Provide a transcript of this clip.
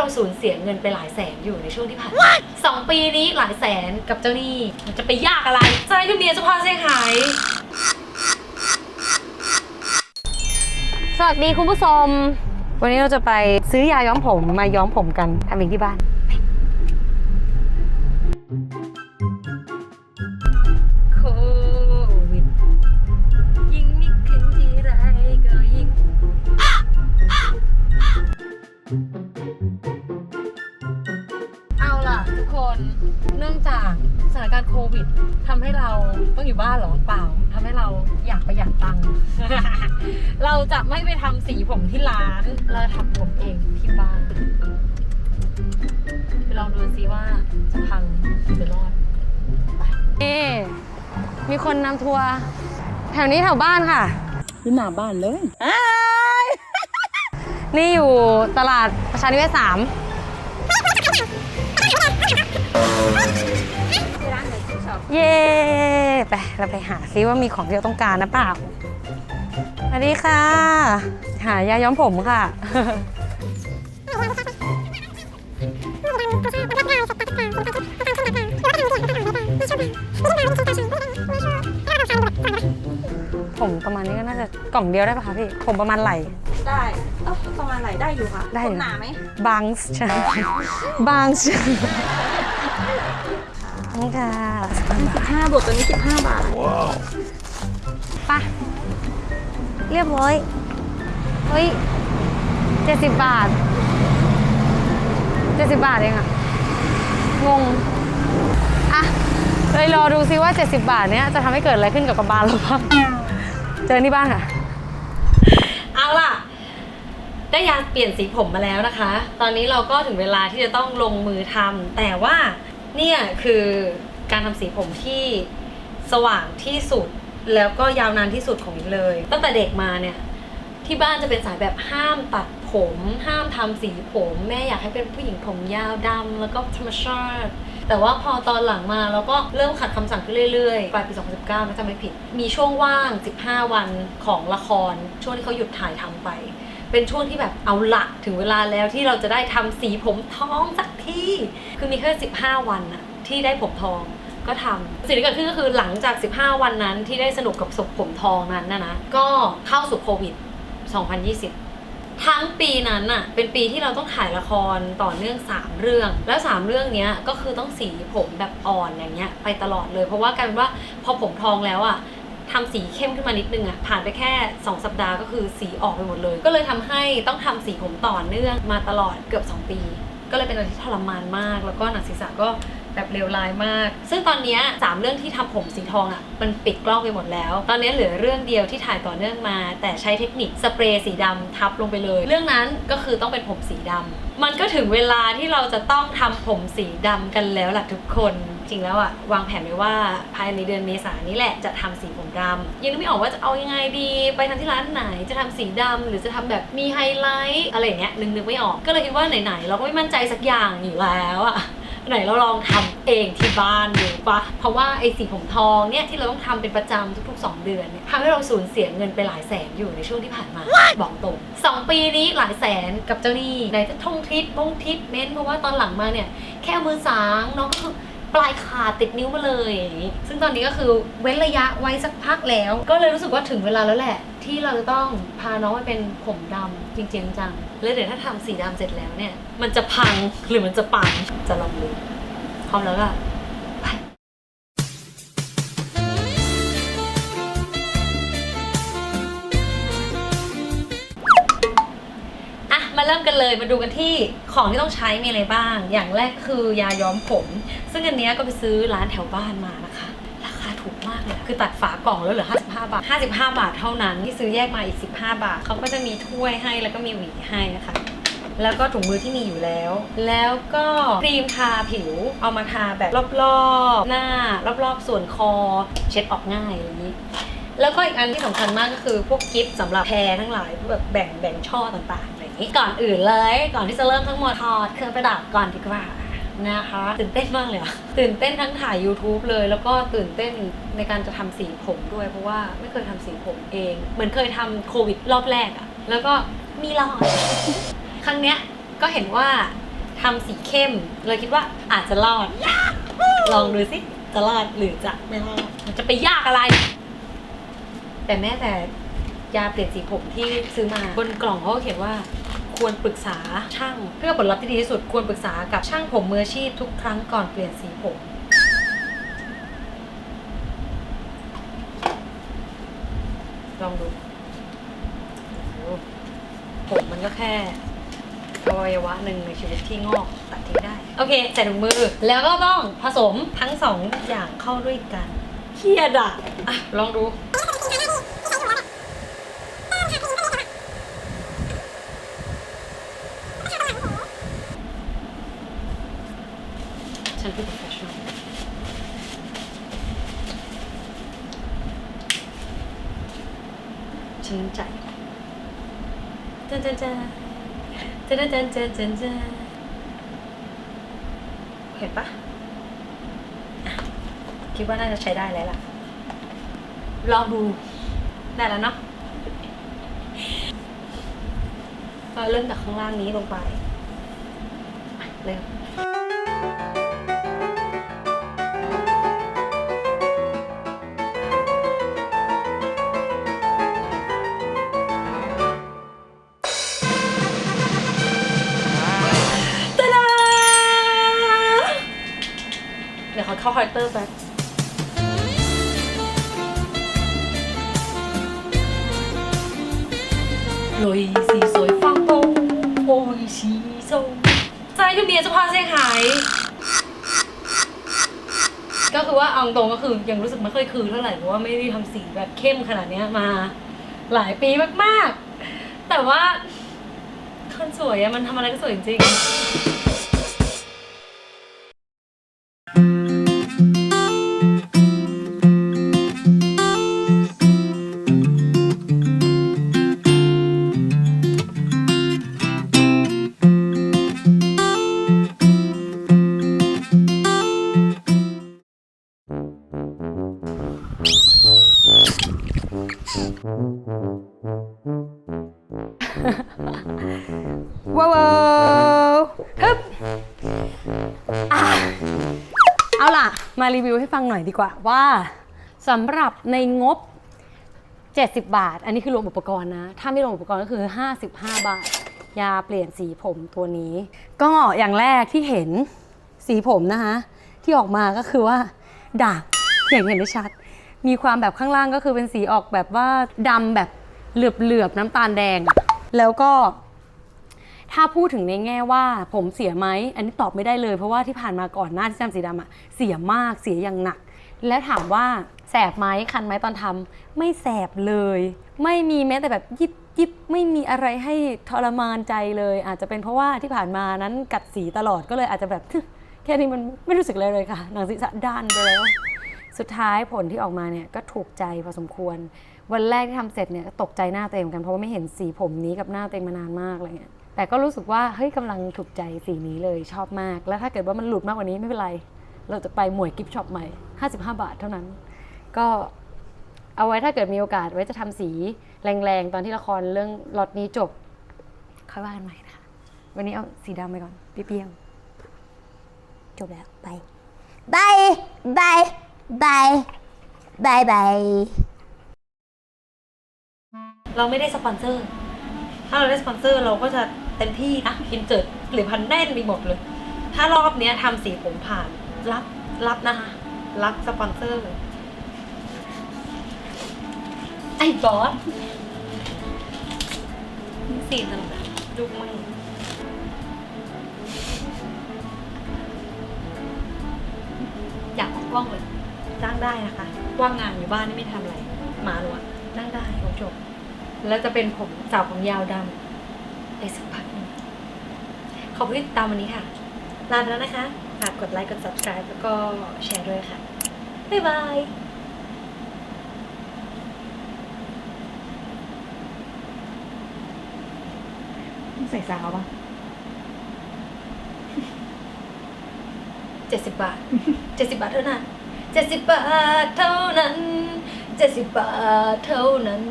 เราสูญเสียเงินไปหลายแสนอยู่ในช่วงที่ผ่านมาสองปีนี้หลายแสนกับเจ้าหนี้มันจะไปยากอะไรใจพี่เมียเจะพาเซี่ยงไฮ้สวัสดีคุณผู้ชม วันนี้เราจะไปซื้อยาย้อมผมมาย้อมผมกันทำเองที่บ้าน บ้านเหรอเปล่าทำให้เราอยากประหยัดตังค์เราจะไม่ไปทำสีผมที่ร้าน เราทำผมเองที่บ้านไปลองดูซิว่าจะพังหรือจะรอดนี่มีคนนำทัวร์แถวนี้แถวบ้านค่ะที่หน้าบ้านเลยนี่อยู่ตลาดประชานิเวศสาม เย้ไปเราไปหาซิว่ามีของที่เราต้องการนะเปล่าสวัสดีค่ะ หายาย้อมผมค่ะผมประมาณนี้ก็น่าจะกล่องเดียวได้ป่ะคะพี่ ผมประมาณไหลได้เอ้าประมาณไหนได้อยู่ค่ะได้อยู่หนาไหมบางใช่บางใช่นี่ค่ะสิ บห้าบวกตัวนี้สิบห้าบาทไปะเรียบร้อย เฮ้ยเจ็ดสิบบาทเจ็ดสิบบาทเองอะงงอะเลยรอดูซิว่า 70 บาทเนี้ยจะทำให้เกิดอะไรขึ้นกับกระบาลเราบ้างเจอที่บ้านค่ะ เอาล่ะ ได้ยาเปลี่ยนสีผมมาแล้วนะคะ ตอนนี้เราก็ถึงเวลาที่จะต้องลงมือทำแต่ว่าเนี่ยคือ การทำสีผมที่สว่างที่สุดแล้วก็ยาวนานที่สุดของมินเลย ตั้งแต่เด็กมาเนี่ย ที่บ้านจะเป็นสายแบบห้ามตัดผม ห้ามทำสีผมแม่อยากให้เป็นผู้หญิงผมยาวดำแล้วก็ธรรมชาติแต่ว่าพอตอนหลังมาเราก็เริ่มขัดคำสั่งขึ้นเรื่อยๆ ปลายปี 2019ไม่จำไม่ผิด มีช่วงว่าง 15 วันของละคร ช่วงที่เขาหยุดถ่ายทำไป เป็นช่วงที่แบบเอาละถึงเวลาแล้วที่เราจะได้ทำสีผมทองสักที คือมีแค่ 15 วันอะที่ได้ผมทอง ก็ทำสิ่งที่เกิดขึ้นก็คือหลังจาก 15 วันนั้นที่ได้สนุกกับศพผมทองนั้นนะนะก็เข้าสู่โควิด 2020ทั้งปีนั้นน่ะ เป็นปีที่เราต้องถ่ายละครต่อเนื่อง 3 เรื่อง แล้ว 3 เรื่องเนี้ยก็คือต้องสีผมแบบอ่อนอย่างเงี้ยไปตลอดเลย เพราะว่ากลายเป็นว่าพอผมทองแล้วอะทำสีเข้มขึ้นมานิดนึงอะผ่านไปแค่ 2 สัปดาห์ก็คือสีออกไปหมดเลย ก็เลยทำให้ต้องทำสีผมต่อเนื่องมาตลอดเกือบ 2 ปี ก็เลยเป็นอะไรที่ทรมานมาก แล้วก็หนังศีรษะก็ แบบเลวร้ายมาก ซึ่งตอนเนี้ยสามเรื่องที่ทำผมสีทองอะ่ะ มันปิดกล้องไปหมดแล้ว ตอนนี้เหลือเรื่องเดียวที่ถ่ายต่อเนื่องมา แต่ใช้เทคนิคสเปรย์สีดำทับลงไปเลย เรื่องนั้นก็คือต้องเป็นผมสีดำมันก็ถึงเวลาที่เราจะต้องทำผมสีดำกันแล้วล่ะทุกคน จริงแล้วอะวางแผนไว้ว่าภายในเดือนเมษายนนี้แหละจะทำสีผมดำยังนึกไม่ออกว่าจะเอายังไงดี ไปทำที่ร้านไหนจะทำสีดำหรือจะทำแบบมีไฮไลท์อะไรอย่างเงี้ยนึกนึกไม่ออกก็เลยคิดว่าไหนๆเราก็ไม่มั่นใจสักอย่างอยู่แล้วอะ ไหนเราลองทำเองที่บ้านดูปะเพราะว่าไอ้สีผมทองเนี่ยที่เราต้องทำเป็นประจำทุกๆ 2 เดือนเนี่ยทำให้เราสูญเสียเงินไปหลายแสนอยู่ในช่วงที่ผ่านมาบอกตรงสองปีนี้หลายแสนกับเจ้าหนี้ไหนจะท่องทิศมงทิศเม้นท์เพราะว่าตอนหลังมาเนี่ยแค่เอามือสางน้องก็คือ ปลายขาดติดนิ้วมาเลยอย่างงี้ซึ่งตอนนี้ก็คือเว้นระยะไว้สักพักแล้ว ก็เลยรู้สึกว่าถึงเวลาแล้วแหละ ที่เราจะต้องพาน้องไปเป็นผมดำจริงๆจังแล้วเดี๋ยวถ้าทำสีดำเสร็จแล้วเนี่ย มันจะพังหรือมันจะปังจะลองดูพร้อมแล้วก็ เริ่มกันเลยมาดูกันที่ของที่ต้องใช้มีอะไรบ้าง อย่างแรกคือยาย้อมผม ซึ่งอันนี้ก็ไปซื้อร้านแถวบ้านมานะคะ ราคาถูกมากเลยคือตัดฝากล่องแล้วเหลือ 55 บาท 55 บาทเท่านั้นที่ซื้อแยกมาอีก 15 บาทเขาก็จะมีถ้วยให้แล้วก็มีหวีให้นะคะแล้วก็ถุงมือที่มีอยู่แล้ว แล้วก็ครีมทาผิวเอามาทาแบบรอบๆ หน้ารอบๆ ส่วนคอ เช็ดออกง่ายอย่างนี้ แล้วก็อีกอันที่สำคัญมากก็คือพวกกิฟต์สำหรับแพรทั้งหลายแบบแบ่งแบ่งช่อต่างๆอะไรอย่าง นี้ก่อนอื่นเลย ก่อนที่จะเริ่มทั้งหมดถอดเครื่องประดับก่อนดีกว่านะคะตื่นเต้นมากเลยอะตื่นเต้นทั้งถ่าย YouTube เลย แล้วก็ตื่นเต้นในการจะทำสีผมด้วย เพราะว่าไม่เคยทำสีผมเอง เหมือนเคยทำโควิดรอบแรกอะแล้วก็มีรอด ครั้งเนี้ยก็เห็นว่าทำสีเข้ม เลยคิดว่าอาจจะรอด ลองดูสิจะรอดหรือจะไม่รอดมันจะไปยากอะไร แต่แม้แต่ยาเปลี่ยนสีผมที่ซื้อมาบนกล่องเขาเขียนว่า ควรปรึกษาช่าง เพื่อผลลัพธ์ที่ดีที่สุดควรปรึกษากับช่างผมมืออาชีพทุกครั้งก่อนเปลี่ยนสีผมลองดูผมมันก็แค่อวัยวะหนึ่งในชีวิตที่งอกตัดทิ้งได้ โอเค ใส่ถุงมือ แล้วก็ต้องผสมทั้งสองอย่างเข้าด้วยกันเครียดอะ อะ ลองดู ฉันคือ professional ฉันใจจันจันจันจันจันจันจันจันจันเห็นปะคิดว่าน่าจะใช้ได้แล้วล่ะ ลองดูได้แล้วเนาะก็เริ่มจากข้างล่างนี้ลงไปเริ่ม เดี๋ยวเขาเข้าคาแรคเตอร์แป๊บเลยสีสวยฟังตรงโอ้ยสีส้มใจคือเมียจะพาเซี่ยงไฮ้ก็คือว่าเอาตรงก็คือยังรู้สึกไม่ค่อยคือเท่าไหร่เพราะว่าไม่ได้ทำสีแบบเข้มขนาดนี้มา หลายปีมากๆ แต่ว่าคนสวยอะมันทำอะไรก็สวยจริง ว้าวฮึบอะเอาล่ะ มารีวิวให้ฟังหน่อยดีกว่าว่าสำหรับในงบ 70 บาท อันนี้คือรวมอุปกรณ์นะ ถ้าไม่รวมอุปกรณ์ก็คือ 55 บาท ยาเปลี่ยนสีผมตัวนี้ ก็อย่างแรกที่เห็นสีผมนะคะ ที่ออกมาก็คือว่าด่างอย่างเห็นได้ชัด มีความแบบข้างล่างก็คือเป็นสีออกแบบว่าดำแบบเหลือบๆน้ำตาลแดงอะ แล้วก็ ถ้าพูดถึงในแง่ว่า ผมเสียไหมอันนี้ตอบไม่ได้เลย เพราะว่าที่ผ่านมาก่อนหน้าที่ทำสีดำอะเสียมากเสียอย่างหนัก แล้วถามว่าแสบไหมคันไหมตอนทำไม่แสบเลย ไม่มีแม้แต่แบบยิบยิบไม่มีอะไรให้ทรมานใจเลย อาจจะเป็นเพราะว่าที่ผ่านมานั้นกัดสีตลอดก็เลยอาจจะแบบแค่นี้มันไม่รู้สึกอะไรเลยค่ะหนังศีรษะด้านไปแล้ว สุดท้ายผลที่ออกมาเนี่ยก็ถูกใจพอสมควร วันแรกที่ทำเสร็จเนี่ยก็ตกใจหน้าเองเหมือนกันเพราะว่าไม่เห็นสีผมนี้กับหน้าเองมานานมากอะไรเงี้ยแต่ก็รู้สึกว่าเฮ้ยกำลังถูกใจสีนี้เลยชอบมาก แล้วถ้าเกิดว่ามันหลุดมากกว่านี้ไม่เป็นไร เราจะไปหมวยกิฟช็อปใหม่ 55 บาทเท่านั้น ก็เอาไว้ถ้าเกิดมีโอกาสไว้จะทำสีแรงๆ ตอนที่ละครเรื่องล็อตนี้จบค่อยว่ากันใหม่นะคะวันนี้เอาสีดำไปก่อนเปรี้ยวๆจบแล้วไป บาย บาย บายบายบายเราไม่ได้สปอนเซอร์ ถ้าเราได้สปอนเซอร์เราก็จะเต็มที่นะอินเจิดผลิตภัณฑ์แน่นไปหมดเลย ถ้ารอบเนี้ยทำสีผมผ่าน รับรับนะคะ รับสปอนเซอร์ ไอ้บอสสีนั่นแหละดูมั่งอยากออกกล้องเลย จ้างได้นะคะ ว่างงานอยู่บ้านนี่ไม่ทำอะไร หมาหนูอะนั่งได้ผมจบ แล้วจะเป็นผมสาวผมยาวดำในสักพักหนึ่งขอบคุณที่ติดตามวันนี้ค่ะ ลาไปแล้วนะคะ ฝากกดไลค์ กด subscribe แล้วก็แชร์ด้วยค่ะ บ๊ายบายใส่ซาวป่ะเจ็ดสิบบาทเจ็ดสิบบาทเท่านั้น เจ็ดสิบบาทเท่านั้นเจ็ดสิบบาทเท่านั้น